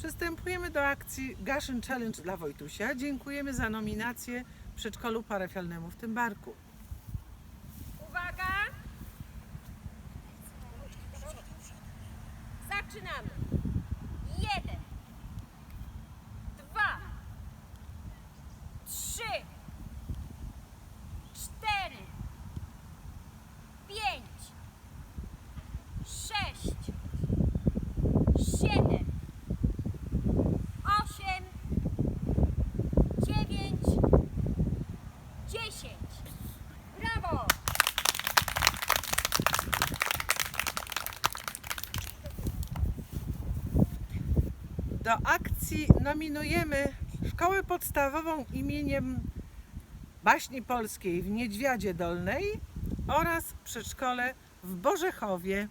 Przystępujemy do akcji Gaszyn Challenge dla Wojtusia. Dziękujemy za nominację przedszkolu parafialnemu w tym barku. Uwaga! Zaczynamy. Do akcji nominujemy Szkołę Podstawową imieniem Baśni Polskiej w Niedźwiadzie Dolnej oraz przedszkole w Borzechowie.